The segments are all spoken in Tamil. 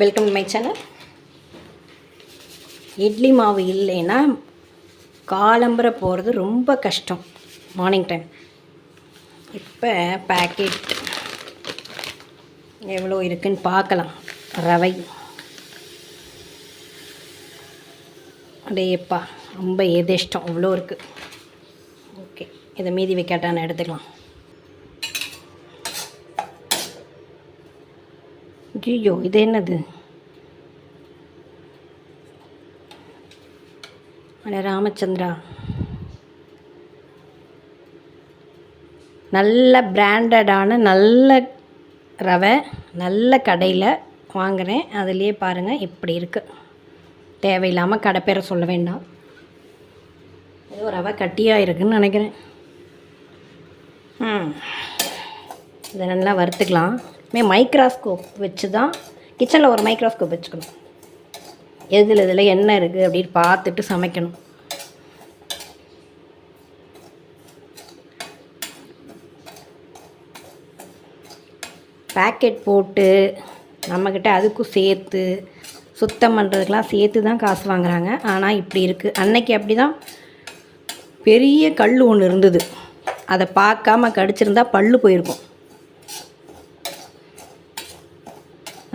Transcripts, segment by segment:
வெல்கம் மை சேனல் இட்லி மாவு இல்லைன்னா காலம்புற போகிறது ரொம்ப கஷ்டம். மார்னிங் டைம் இப்போ பேக்கெட் எவ்வளோ இருக்குன்னு பார்க்கலாம். ரவை. அடேப்பா ரொம்ப எதிஷ்டம். அவ்வளோ இருக்குது ஓகே இதை மீதி வைக்காட்டான்னு எடுத்துக்கலாம். ஐயோ இது என்னது? அட ராமச்சந்திரா. நல்ல பிராண்டடான நல்ல ரவை நல்ல கடையில் வாங்குகிறேன் அதுலேயே பாருங்கள் இப்படி இருக்குது தேவையில்லாமல் கடை பேரை சொல்ல வேண்டாம். ஏதோ ரவை கட்டியாக இருக்குன்னு நினைக்கிறேன். இதை நல்லா வறுத்துக்கலாம். மே மைக்ராஸ்கோப் வச்சு தான் கிச்சனில் ஒரு மைக்ராஸ்கோப் வச்சுக்கணும். எதில் இதில் என்ன இருக்குது அப்படின்னு பார்த்துட்டு சமைக்கணும். பேக்கெட் போட்டு நம்மக்கிட்ட அதுக்கும் சேர்த்து சுத்தம் பண்ணுறதுக்கெலாம் சேர்த்து தான் காசு வாங்குறாங்க. ஆனால் இப்படி இருக்குது அன்னைக்கு அப்படி தான் பெரிய கல் ஒன்று இருந்தது. அதை பார்க்காம கடிச்சிருந்தா பல்லு போயிருக்கும்.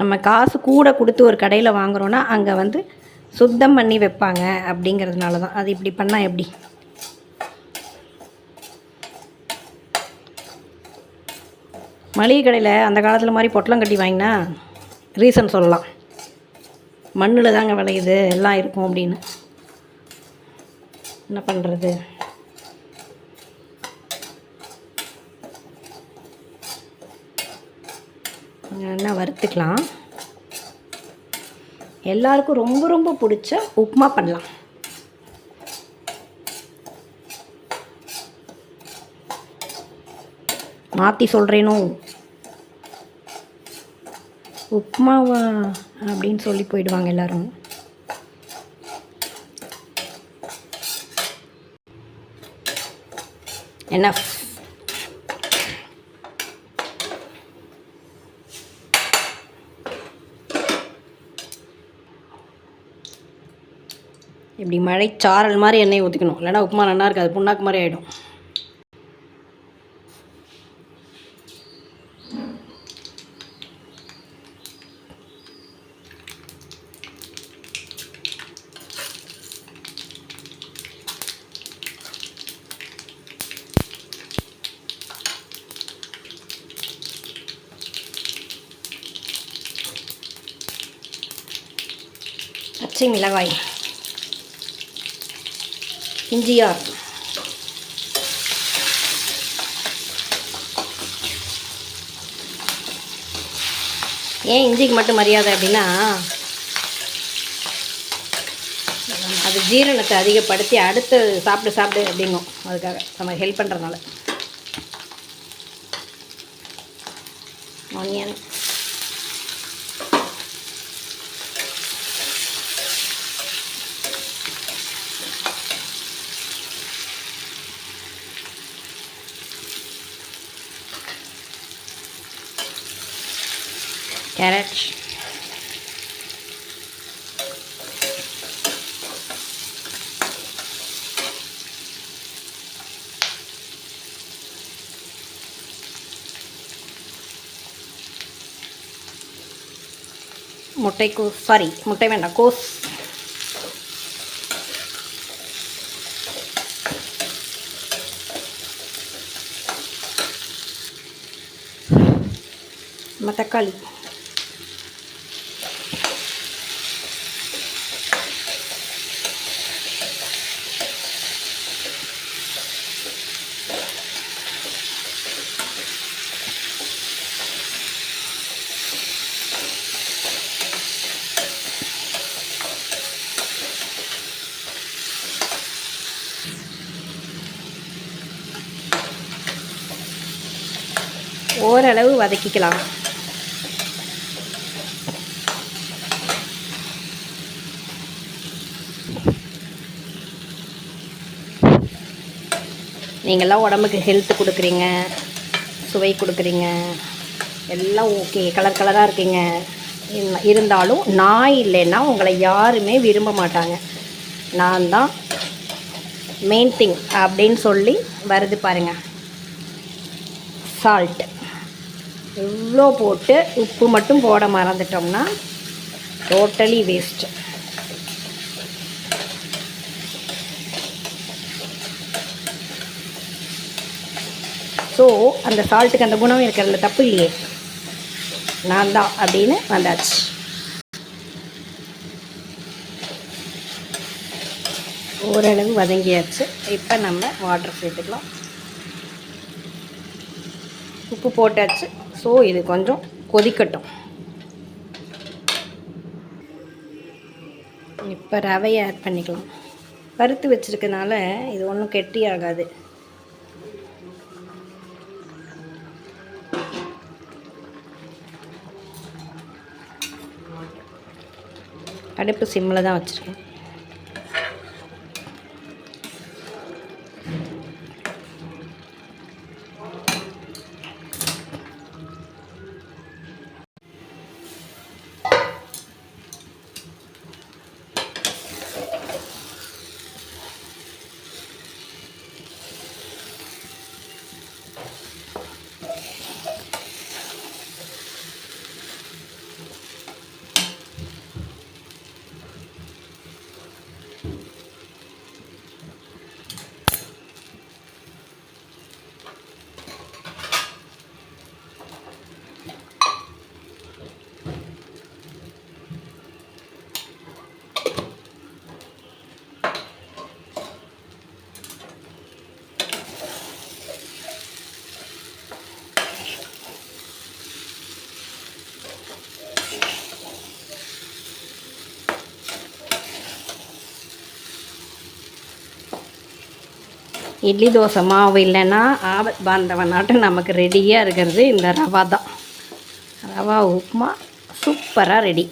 நம்ம காசு கூட கொடுத்து ஒரு கடையில் வாங்குறோன்னா அங்கே வந்து சுத்தம் பண்ணி வைப்பாங்க அப்படிங்கிறதுனால தான். அது இப்படி பண்ணால் எப்படி? மளிகை கடையில் அந்த காலத்தில் மாதிரி பொட்டலம் கட்டி வாங்கினா ரீசன் சொல்லலாம். மண்ணில் தாங்க விளையுது எல்லாம் இருக்கும் அப்படின்னு. என்ன பண்ணுறது நல்லா வறுத்துக்கலாம். எல்லாருக்கும் ரொம்ப ரொம்ப பிடிச்ச உப்புமா பண்ணலாம். மாற்றி சொல்கிறேனோ உப்புமாவா அப்படின்னு சொல்லி போயிடுவாங்க எல்லோரும். என்ன? இப்படி மழை சாரல் மாதிரி எண்ணெய் ஊற்றிக்கணும் இல்லைனா உப்புமா நல்லா இருக்காது. புண்ணாக்கு மாதிரி ஆகிடும் பச்சை மிளகாய். இஞ்சியார் ஏன் இஞ்சிக்கு மட்டும் மரியாதை அப்படின்னா அது ஜீரணத்தை அதிகப்படுத்தி அடுத்து சாப்பிட்டு சாப்பிடு அப்படிங்கும். அதுக்காக நம்ம ஹெல்ப் பண்ணுறதுனால ஆனியன் கேரட் முட்டைக்கோஸ் சாரி முட்டை வேண்டாம் கோஸ். நம்ம தக்காளி. ஓரளவு வதக்கிக்கலாம். நீங்கள்லாம் உடம்புக்கு ஹெல்த் கொடுக்குறீங்க சுவை கொடுக்குறீங்க எல்லாம் ஓகே கலர் கலராக இருக்கீங்க. இருந்தாலும் நான் இல்லைன்னா உங்களை யாருமே விரும்ப மாட்டாங்க. நான் தான் மெயின் திங் அப்படின்னு சொல்லி வருது பாருங்கள் சால்ட் இவ்வளோ போட்டு உப்பு மட்டும் போட மறந்துட்டோம்னா டோட்டலி வேஸ்ட்டு ஸோ அந்த சால்ட்டுக்கு அந்த குணம் இருக்கிறதுல தப்பு இல்லையே. நான் தான் அப்படின்னு வந்தாச்சு. ஓரளவு வதங்கியாச்சு. இப்போ நம்ம வாட்டர் சேர்த்துக்கலாம். உப்பு போட்டாச்சு. ஸோ இது கொஞ்சம் கொதிக்கட்டும். இப்போ ரவையை ஆட் பண்ணிக்கலாம். வறுத்து வச்சிருக்கனால இது ஒன்றும் கெட்டி ஆகாது. அடுப்பு சிம்மில் தான் வச்சுருக்கேன். இட்லி தோசை மாவு இல்லைன்னா ஆபத் பாந்தவனாட்டம் நமக்கு ரெடியாக இருக்கிறது இந்த ரவா தான். ரவா உப்புமா சூப்பராக ரெடி